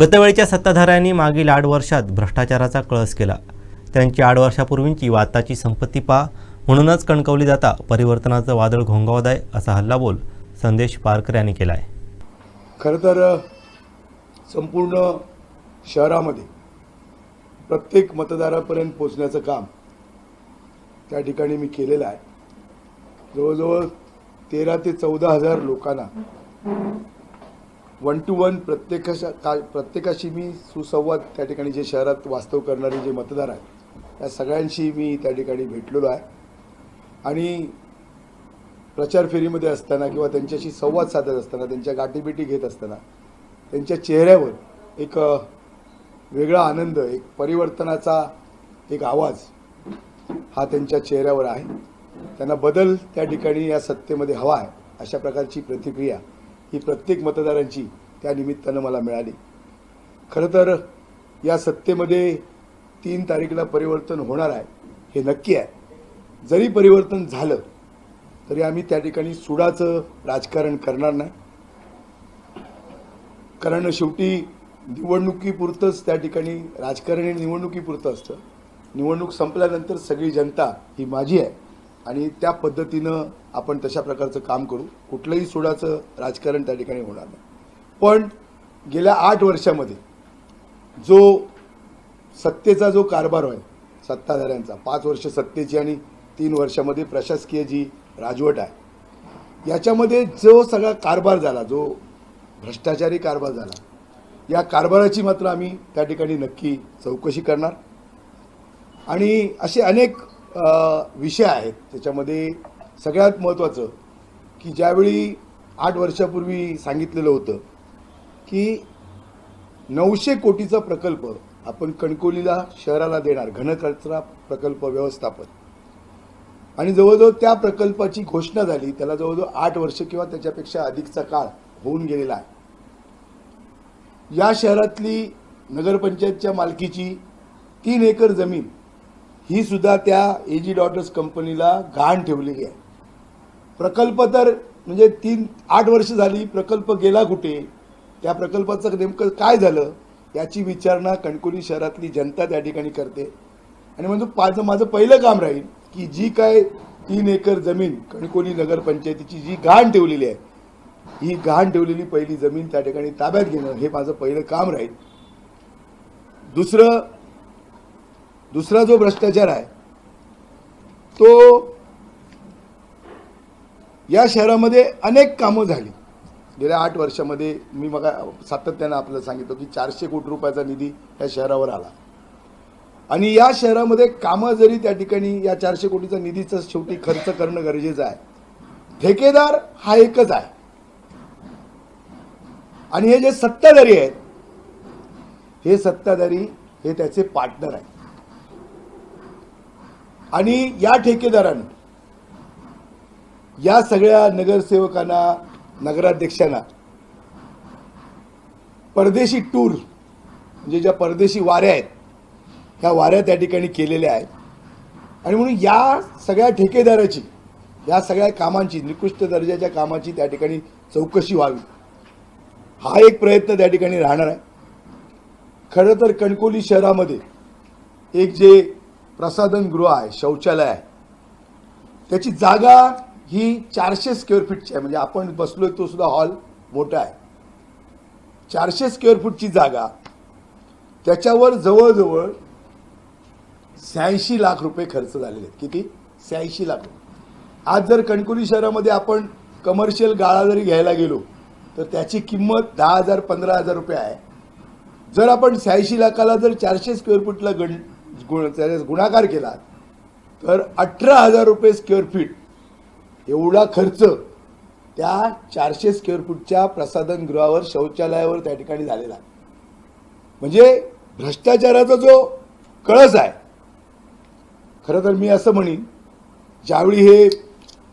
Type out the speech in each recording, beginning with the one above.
गतवेळच्या सत्ताधाऱ्यांनी मागील आठ वर्षात भ्रष्टाचाराचा कळस केला. त्यांची आठ वर्षापूर्वींची वाताची संपत्ती पा म्हणूनच कणकवली जाता परिवर्तनाचं वादळ घोंगावत आहे असा हल्लाबोल संदेश पारकर यांनी केला आहे खरं तर संपूर्ण शहरामध्ये प्रत्येक मतदारापर्यंत पोचण्याचं काम त्या ठिकाणी मी केलेलं आहे. जवळजवळ तेरा ते चौदा हजार लोकांना वन टू वन प्रत्येकाशा का प्रत्येकाशी मी सुसंवाद त्या ठिकाणी जे शहरात वास्तव करणारे जे मतदार आहेत त्या सगळ्यांशी मी त्या ठिकाणी भेटलेलो आहे. आणि प्रचार फेरीमध्ये असताना किंवा त्यांच्याशी संवाद साधत असताना त्यांच्या गाठीबिटी घेत असताना त्यांच्या चेहऱ्यावर एक वेगळा आनंद एक परिवर्तनाचा एक आवाज हा त्यांच्या चेहऱ्यावर आहे. त्यांना बदल त्या ठिकाणी या सत्तेमध्ये हवा आहे अशा प्रकारची प्रतिक्रिया ही प्रत्येक मतदारांची त्या निमित्तानं मला मिळाली. खरं तर या सत्तेमध्ये तीन तारीखला परिवर्तन होणार आहे हे नक्की आहे. जरी परिवर्तन झालं तरी आम्ही त्या ठिकाणी सुडाचं राजकारण करणार नाही. कारण शेवटी निवडणुकीपुरतंच त्या ठिकाणी राजकारण हे निवडणुकीपुरतं असतं. निवडणूक संपल्यानंतर सगळी जनता ही माझी आहे आणि त्या पद्धतीनं आपण तशा प्रकारचं काम करू. कुठलंही सुडाचं राजकारण त्या ठिकाणी होणार नाही. पण गेल्या आठ वर्षामध्ये जो सत्तेचा जो कारभार आहे सत्ताधाऱ्यांचा पाच वर्ष सत्तेची आणि तीन वर्षामध्ये प्रशासकीय जी राजवट आहे याच्यामध्ये जो सगळा कारभार झाला जो भ्रष्टाचारी कारभार झाला या कारभाराची मात्र आम्ही त्या ठिकाणी नक्की चौकशी करणार. आणि असे अनेक विषय आहेत त्याच्यामध्ये सगळ्यात महत्त्वाचं की ज्यावेळी आठ वर्षापूर्वी सांगितलेलं होतं की नऊशे कोटीचा प्रकल्प आपण कणकोलीला शहराला देणार घनकचरा प्रकल्प व्यवस्थापन. आणि जवळजवळ त्या प्रकल्पाची घोषणा झाली त्याला जवळजवळ आठ वर्ष किंवा त्याच्यापेक्षा अधिकचा काळ होऊन गेलेला आहे. या शहरातली नगरपंचायतच्या मालकीची तीन एकर जमीन ही सुद्धा त्या ए जी डॉटर्स कंपनीला गहाण ठेवलेली आहे. प्रकल्प तर म्हणजे तीन आठ वर्ष झाली प्रकल्प गेला कुठे? त्या प्रकल्पाचं नेमकं काय झालं याची विचारणा कणकोली शहरातली जनता त्या ठिकाणी करते. आणि म्हणजे माझं माझं पहिलं काम राहील की जी काय तीन एकर जमीन कणकोली नगरपंचायतीची जी गहाण ठेवलेली आहे ही गहाण ठेवलेली पहिली जमीन त्या ठिकाणी ताब्यात घेणं हे माझं पहिलं काम राहील. दुसरं दुसरा जो भ्रष्टाचार आहे तो या शहरामध्ये अनेक कामं झाली. गेल्या आठ वर्षामध्ये मी मग सातत्यानं आपल्याला सांगितलं की चारशे कोटी रुपयाचा निधी या शहरावर आला. आणि या शहरामध्ये कामं जरी त्या ठिकाणी या चारशे कोटीचा निधीचा शेवटी खर्च करणं गरजेचं आहे. ठेकेदार हा एकच आहे. आणि हे जे सत्ताधारी आहेत हे सत्ताधारी हे त्याचे पार्टनर आहेत. आणि या ठेकेदारानं या सगळ्या नगरसेवकांना नगराध्यक्षांना. परदेशी टूर म्हणजे ज्या परदेशी वाऱ्या आहेत ह्या वाऱ्या त्या ठिकाणी केलेल्या आहेत. आणि म्हणून या सगळ्या ठेकेदाराची या सगळ्या कामांची निकृष्ट दर्जाच्या कामाची त्या ठिकाणी चौकशी व्हावी. हा एक प्रयत्न त्या ठिकाणी राहणार आहे. खरं तर कणकोली शहरामध्ये एक जे प्रसाधनगृह आहे शौचालय आहे त्याची जागा ही चारशे स्क्वेअर फीटची आहे. म्हणजे आपण बसलोय तो सुद्धा हॉल मोठा आहे. चारशे स्क्वेअर फूटची जागा. त्याच्यावर जवळजवळ शहाऐंशी लाख रुपये खर्च झालेले आहेत. किती? शहाऐंशी लाख रुपये. आज जर कणकुली शहरामध्ये आपण कमर्शियल गाळा जरी घ्यायला गेलो तर त्याची किंमत दहा हजार पंधरा हजार रुपये आहे. जर आपण शहाऐंशी लाखाला जर चारशे स्क्वेअर फूटला गण गुण गुणाकार केला तर अठरा हजार रुपये स्क्वेअर फीट एवढा खर्च त्या चारशे स्क्वेअर फूटच्या प्रसाधनगृहावर शौचालयावर त्या ठिकाणी झालेला आहे. म्हणजे भ्रष्टाचाराचा जो कळस आहे खरं तर मी असं म्हणेन ज्यावेळी हे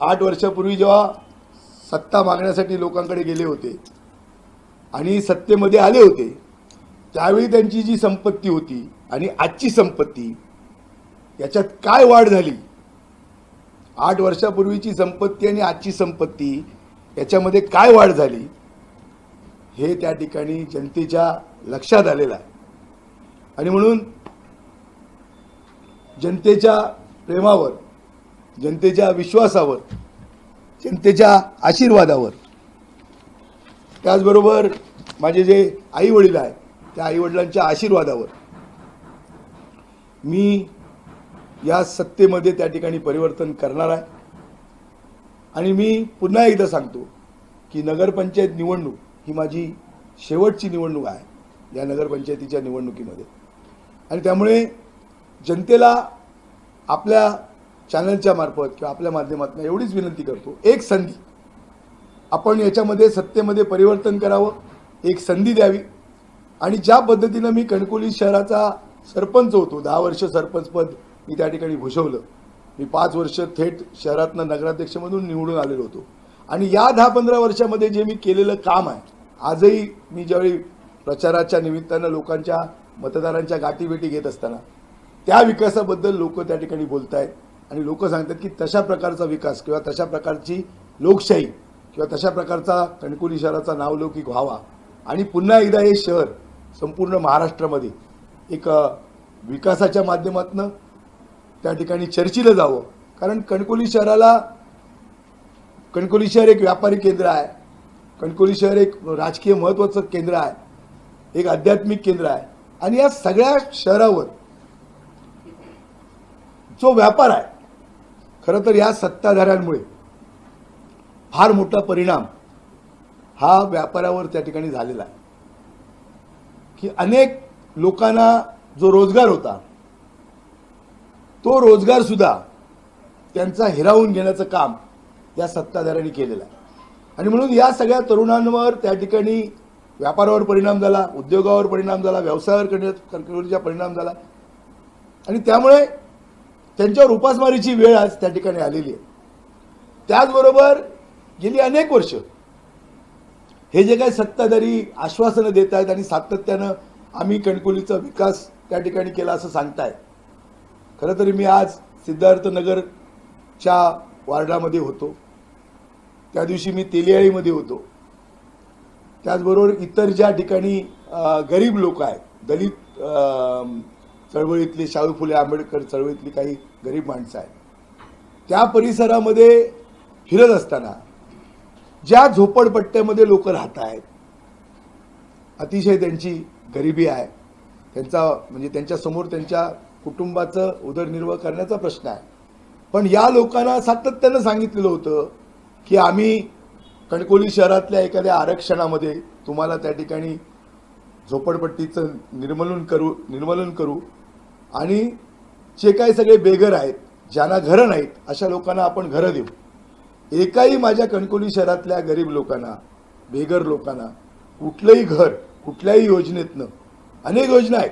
आठ वर्षापूर्वी जेव्हा सत्ता मागण्यासाठी लोकांकडे गेले होते आणि सत्तेमध्ये आले होते त्यावेळी त्यांची जी संपत्ती होती आणि आजची संपत्ती याच्यात काय वाढ झाली? आठ वर्षापूर्वीची संपत्ती आणि आजची संपत्ती याच्यामध्ये काय वाढ झाली? हे त्या ठिकाणी जनतेच्या लक्षात आलेलं आहे. आणि म्हणून जनतेच्या प्रेमावर जनतेच्या विश्वासावर जनतेच्या आशीर्वादावर त्याचबरोबर माझे जे आईवडील आहे त्या आईवडिलांच्या आशीर्वादावर मी या सत्तेमध्ये त्या ठिकाणी परिवर्तन करणार आहे. आणि मी पुन्हा एकदा सांगतो की नगरपंचायत निवडणूक ही माझी शेवटची निवडणूक आहे या नगरपंचायतीच्या निवडणुकीमध्ये. आणि त्यामुळे जनतेला आपल्या चॅनलच्या मार्फत किंवा आपल्या माध्यमातून एवढीच विनंती करतो एक संधी. आपण याच्यामध्ये सत्तेमध्ये परिवर्तन करावं एक संधी द्यावी. आणि ज्या पद्धतीनं मी कणकोली शहराचा सरपंच होतो दहा वर्ष सरपंचपद मी त्या ठिकाणी भूषवलं. मी पाच वर्ष थेट शहरातनं नगराध्यक्षमधून निवडून आलेलो होतो. आणि या दहा पंधरा वर्षामध्ये जे मी केलेलं काम आहे आजही मी ज्यावेळी प्रचाराच्या निमित्तानं लोकांच्या मतदारांच्या गाठीभेटी घेत असताना त्या विकासाबद्दल लोक त्या ठिकाणी बोलत आहेत आणि लोक सांगतात की तशा प्रकारचा विकास किंवा तशा प्रकारची लोकशाही किंवा तशा प्रकारचा कणकुली शहराचा नावलौकिक व्हावा. आणि पुन्हा एकदा हे शहर संपूर्ण महाराष्ट्रामध्ये एक विकासाच्या माध्यमातून त्या ठिकाणी चर्चिलं जावं. कारण कणकोली शहराला कणकोली शहर एक व्यापारी केंद्र आहे. कणकोली शहर एक राजकीय महत्त्वाचं केंद्र आहे. एक आध्यात्मिक केंद्र आहे. आणि या सगळ्या शहरावर जो व्यापार आहे खरं तर या सत्ताधाऱ्यांमुळे फार मोठा परिणाम हा व्यापारावर त्या ठिकाणी झालेला आहे. की अनेक लोकांना जो रोजगार होता तो रोजगार सुद्धा त्यांचा हिरावून घेण्याचं काम या सत्ताधाऱ्यांनी केलेलं आहे. आणि म्हणून या सगळ्या तरुणांवर त्या ठिकाणी व्यापारावर परिणाम झाला उद्योगावर परिणाम झाला व्यवसायावर करण्याचा परिणाम झाला. आणि त्यामुळे त्यांच्यावर उपासमारीची वेळ आज त्या ठिकाणी आलेली आहे. त्याचबरोबर गेली अनेक वर्ष हे जे काही सत्ताधारी आश्वासनं देत आहेत आणि सातत्यानं आम्ही कणकुलीचा विकास त्या ठिकाणी केला असं सांगतायत खरं तरी मी आज सिद्धार्थनगरच्या वार्डामध्ये होतो. त्या दिवशी मी तेलियाळीमध्ये होतो. त्याचबरोबर इतर ज्या ठिकाणी गरीब लोक आहेत दलित चळवळीतले शाहू फुले आंबेडकर चळवळीतली काही गरीब माणसं आहेत त्या परिसरामध्ये फिरत असताना ज्या झोपडपट्ट्यामध्ये लोक राहत आहेत अतिशय त्यांची गरिबी आहे. त्यांचा म्हणजे त्यांच्यासमोर त्यांच्या कुटुंबाचं उदरनिर्वाह करण्याचा प्रश्न आहे. पण या लोकांना सातत्यानं सांगितलेलं होतं की आम्ही कणकोली शहरातल्या एखाद्या आरक्षणामध्ये तुम्हाला त्या ठिकाणी झोपडपट्टीचं निर्मलन करू निर्मलन करू आणि जे काही सगळे बेघर आहेत ज्यांना घरं नाहीत अशा लोकांना आपण घरं देऊ. एकाही माझ्या कणकोली शहरातल्या गरीब लोकांना बेघर लोकांना कुठलंही घर कुठल्याही योजनेतनं अनेक योजना आहेत.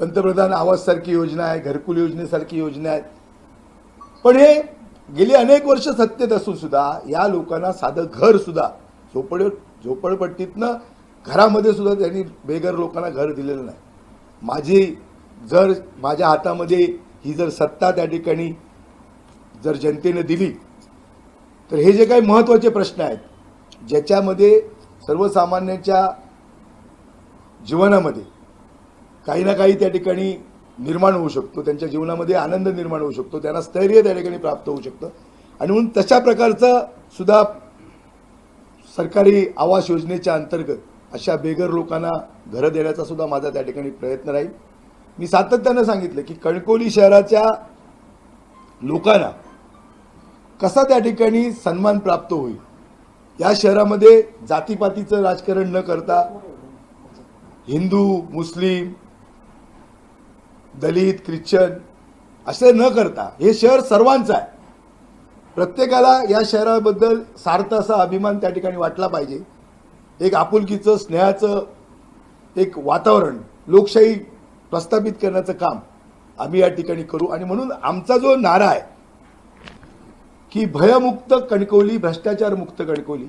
पंतप्रधान आवाससारखी योजना आहे घरकुल योजनेसारखी योजना आहेत. पण हे गेली अनेक वर्ष सत्तेत असून सुद्धा या लोकांना साधं घर सुद्धा झोपड झोपडपट्टीतनं घरामध्ये सुद्धा त्यांनी बेघर लोकांना घर दिलेलं नाही. माझी जर माझ्या हातामध्ये ही जर सत्ता त्या ठिकाणी जर जनतेने दिली तर हे जे काही महत्त्वाचे प्रश्न आहेत ज्याच्यामध्ये सर्वसामान्यांच्या जीवनामध्ये काही ना काही त्या ठिकाणी निर्माण होऊ शकतो. त्यांच्या जीवनामध्ये आनंद निर्माण होऊ शकतो. त्यांना स्थैर्य त्या ठिकाणी प्राप्त होऊ शकतं. आणि म्हणून तशा प्रकारचं सुद्धा सरकारी आवास योजनेच्या अंतर्गत अशा बेघर लोकांना घरं देण्याचा सुद्धा माझा त्या ठिकाणी प्रयत्न राहील. मी सातत्यानं सांगितलं की कणकोली शहराच्या लोकांना कसा त्या ठिकाणी सन्मान प्राप्त होईल? या शहरामध्ये जातीपातीचं राजकारण न करता हिंदू मुस्लिम दलित ख्रिश्चन असे न करता हे शहर सर्वांचं आहे. प्रत्येकाला या शहराबद्दल सार्थ असा अभिमान त्या ठिकाणी वाटला पाहिजे. एक आपुलकीचं स्नेहाचं एक वातावरण लोकशाही प्रस्थापित करण्याचं काम आम्ही या ठिकाणी करू. आणि म्हणून आमचा जो नारा आहे की भयमुक्त कणकवली भ्रष्टाचार मुक्त कणकवली.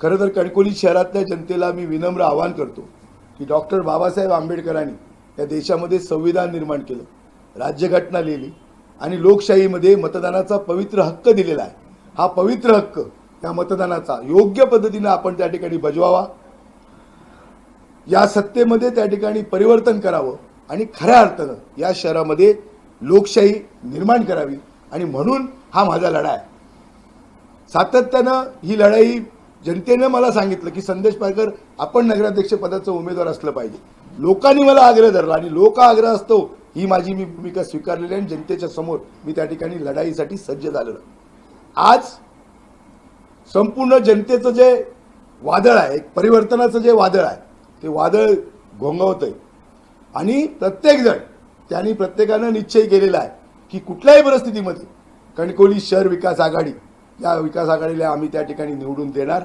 खरं तर कणकवली शहरातल्या जनतेला मी विनम्र आवाहन करतो की डॉक्टर बाबासाहेब आंबेडकरांनी या देशामध्ये संविधान निर्माण केलं. राज्यघटना लिहिली आणि लोकशाहीमध्ये मतदानाचा पवित्र हक्क दिलेला आहे. हा पवित्र हक्क त्या मतदानाचा योग्य पद्धतीनं आपण त्या ठिकाणी बजवावा. या सत्तेमध्ये त्या ठिकाणी परिवर्तन करावं आणि खऱ्या अर्थानं या शहरामध्ये लोकशाही निर्माण करावी आणि म्हणून हा माझा लढा आहे. सातत्यानं ही लढाई जनतेनं मला सांगितलं की संदेश पारकर आपण नगराध्यक्ष पदाचं उमेदवार असलं पाहिजे. लोकांनी मला आग्रह धरला आणि लोक आग्रह असतो ही माझी मी भूमिका स्वीकारलेली आहे आणि जनतेच्या समोर मी त्या ठिकाणी लढाईसाठी सज्ज झालेलो आज संपूर्ण जनतेचं जे वादळ आहे एक परिवर्तनाचं जे वादळ आहे ते वादळ घोंगावत आहे आणि प्रत्येकजण त्यांनी प्रत्येकानं निश्चय केलेला आहे की कुठल्याही परिस्थितीमध्ये कणकोली शहर विकास आघाडी या विकास आघाडीला आम्ही त्या ठिकाणी निवडून देणार.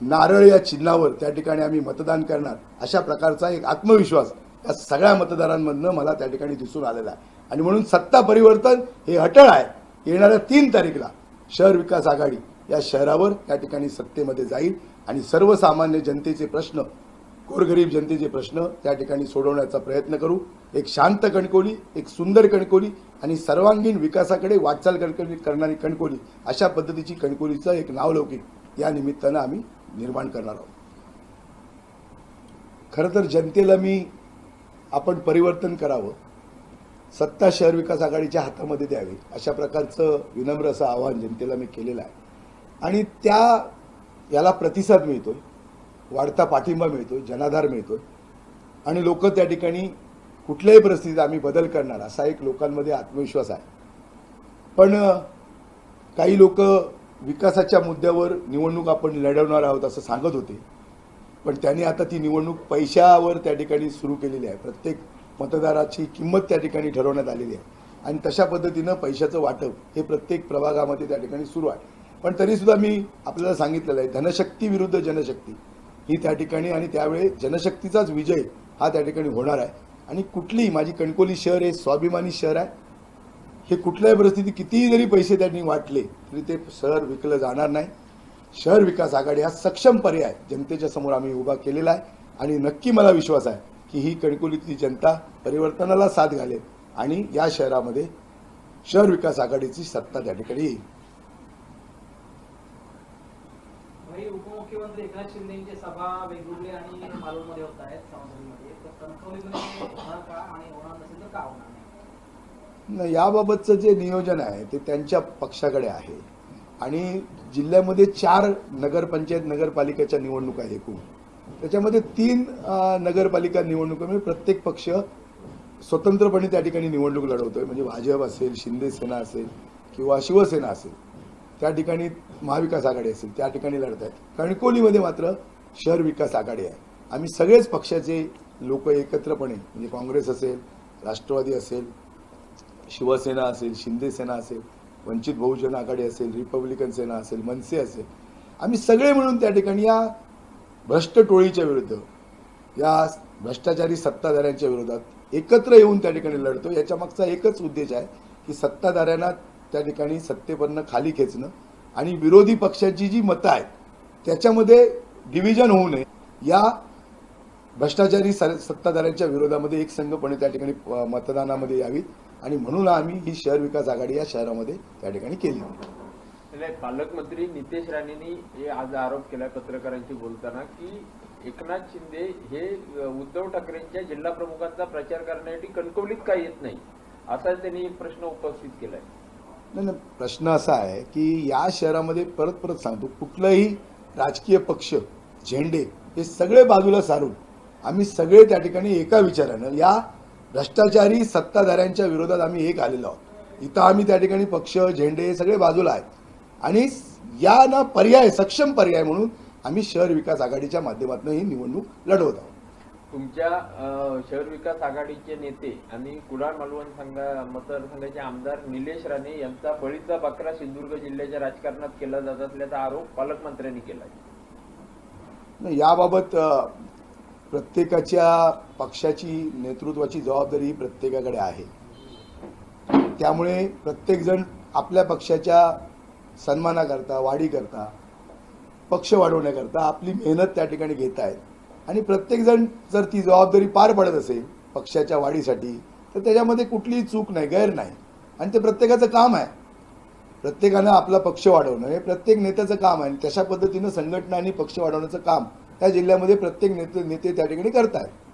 नारळ या चिन्हावर त्या ठिकाणी आम्ही मतदान करणार अशा प्रकारचा एक आत्मविश्वास या सगळ्या मतदारांमधनं मला त्या ठिकाणी दिसून आलेला आहे. आणि म्हणून सत्ता परिवर्तन हे अटळ आहे. येणाऱ्या तीन तारीखला शहर विकास आघाडी या शहरावर त्या ठिकाणी सत्तेमध्ये जाईल आणि सर्वसामान्य जनतेचे प्रश्न गोरगरीब जनतेचे प्रश्न त्या ठिकाणी सोडवण्याचा प्रयत्न करू. एक शांत कणकोली एक सुंदर कणकोली आणि सर्वांगीण विकासाकडे वाटचाल कणकोली करणारी कणकोली अशा पद्धतीची कणकोलीचं एक नावलौकिक या निमित्तानं आम्ही निर्माण करणार आहोत. खरं तर जनतेला मी आपण परिवर्तन करावं सत्ता शहर विकास आघाडीच्या हातामध्ये द्यावी अशा प्रकारचं विनम्र असं आवाहन जनतेला मी केलेलं आहे. आणि त्या याला प्रतिसाद मिळतो वाढता पाठिंबा मिळतो जनाधार मिळतो आणि लोक त्या ठिकाणी कुठल्याही परिस्थितीत आम्ही बदल करणार असा एक लोकांमध्ये आत्मविश्वास आहे. पण काही लोक विकासाच्या मुद्द्यावर निवडणूक आपण लढवणार आहोत असं सांगत होते. पण त्यांनी आता ती निवडणूक पैशावर त्या ठिकाणी सुरू केलेली आहे. प्रत्येक मतदाराची किंमत त्या ठिकाणी ठरवण्यात आलेली आहे. आणि तशा पद्धतीनं पैशाचं वाटप हे प्रत्येक प्रभागामध्ये त्या ठिकाणी सुरू आहे. पण तरीसुद्धा मी आपल्याला सांगितलेलं आहे धनशक्ती विरुद्ध जनशक्ती ही त्या ठिकाणी आणि त्यावेळी जनशक्तीचाच विजय हा त्या ठिकाणी होणार आहे. आणि कुठलीही माझी कणकोली शहर हे स्वाभिमानी शहर आहे. हे कुठल्याही परिस्थितीत कितीही जरी पैसे त्यांनी वाटले तरी ते शहर विकलं जाणार नाही. शहर विकास आघाडी हा सक्षम पर्याय जनतेच्या समोर आम्ही उभा केलेला आहे. आणि नक्की मला विश्वास आहे की ही कणकुलीतली जनता परिवर्तनाला साथ घालेल आणि या शहरामध्ये शहर विकास आघाडीची सत्ता त्या ठिकाणी येईल. उपमुख्यमंत्री एकनाथ शिंदेची सभा वेगवेगळे आणि मालवणमध्ये होत आहेत आणि होणार नसेल तर का होणार? याबाबतचं जे नियोजन आहे ते त्यांच्या पक्षाकडे आहे. आणि जिल्ह्यामध्ये चार नगरपंचायत नगरपालिकेच्या निवडणुका आहेत एकूण. त्याच्यामध्ये तीन नगरपालिका नगरपालिका म्हणजे प्रत्येक पक्ष स्वतंत्रपणे त्या ठिकाणी निवडणूक लढवतोय. म्हणजे भाजप असेल शिंदे सेना असेल किंवा शिवसेना असेल त्या ठिकाणी महाविकास आघाडी असेल त्या ठिकाणी लढत आहेत कणकोलीमध्ये मात्र शहर विकास आघाडी आहे. आम्ही सगळेच पक्षाचे लोक एकत्रपणे म्हणजे काँग्रेस असेल राष्ट्रवादी असेल शिवसेना असेल शिंदे सेना असेल वंचित बहुजन आघाडी असेल रिपब्लिकन सेना असेल मनसे असेल आम्ही सगळे मिळून त्या ठिकाणी या भ्रष्ट टोळीच्या विरुद्ध या भ्रष्टाचारी सत्ताधाऱ्यांच्या विरोधात एकत्र येऊन त्या ठिकाणी लढतो याच्या मागचा एकच उद्देश आहे की सत्ताधाऱ्यांना त्या ठिकाणी सत्तेपर्यंत खाली खेचणं आणि विरोधी पक्षाची जी मतं आहेत त्याच्यामध्ये डिव्हिजन होऊ नये. या भ्रष्टाचारी सत्ताधाऱ्यांच्या विरोधामध्ये एक संघपणे त्या ठिकाणी मतदानामध्ये यावीत आणि म्हणून आम्ही ही शहर विकास आघाडी या शहरामध्ये त्या ठिकाणी केली. पालकमंत्री नितेश राणेंनी हे आज आरोप केला पत्रकारांशी बोलताना की एकनाथ शिंदे हे उद्धव ठाकरेंच्या जिल्हा प्रमुखांचा प्रचार करण्यासाठी कणकवलीत का येत नाही असा त्यांनी प्रश्न उपस्थित केलाय. नाही नाही प्रश्न असा आहे की या शहरामध्ये परत परत सांगतो कुठलाही राजकीय पक्ष झेंडे हे सगळे बाजूला सारून आम्ही सगळे त्या ठिकाणी एका विचारानं या भ्रष्टाचारी सत्ताधाऱ्यांच्या विरोधात आम्ही एक आलेलो आहोत. इथं आम्ही त्या ठिकाणी पक्ष झेंडे सगळे बाजूला आहेत. आणि या ना पर्याय सक्षम पर्याय म्हणून आम्ही शहर विकास आघाडीच्या माध्यमातून ही निवडणूक लढवत आहोत. तुमच्या शहर विकास आघाडीचे नेते आणि कुडाळ मालवण संघा मतदारसंघाचे आमदार निलेश राणे यांचा बळीचा बकरा सिंधुदुर्ग जिल्ह्याच्या राजकारणात केला जात असल्याचा आरोप पालकमंत्र्यांनी नाही, याबाबत प्रत्येकाच्या पक्षाची नेतृत्वाची जबाबदारी ही प्रत्येकाकडे आहे. त्यामुळे प्रत्येकजण आपल्या पक्षाच्या सन्मानाकरता वाढीकरता पक्ष वाढवण्याकरता आपली मेहनत त्या ठिकाणी घेत आहेत. आणि प्रत्येकजण जर ती जबाबदारी पार पडत असेल पक्षाच्या वाढीसाठी तर त्याच्यामध्ये कुठलीही चूक नाही गैर नाही. आणि ते प्रत्येकाचं काम आहे. प्रत्येकानं आपला पक्ष वाढवणं हे प्रत्येक नेत्याचं काम आहे आणि तशा पद्धतीनं संघटना आणि पक्ष वाढवण्याचं काम त्या जिल्ह्यामध्ये प्रत्येक नेते नेते त्या ठिकाणी करतायत.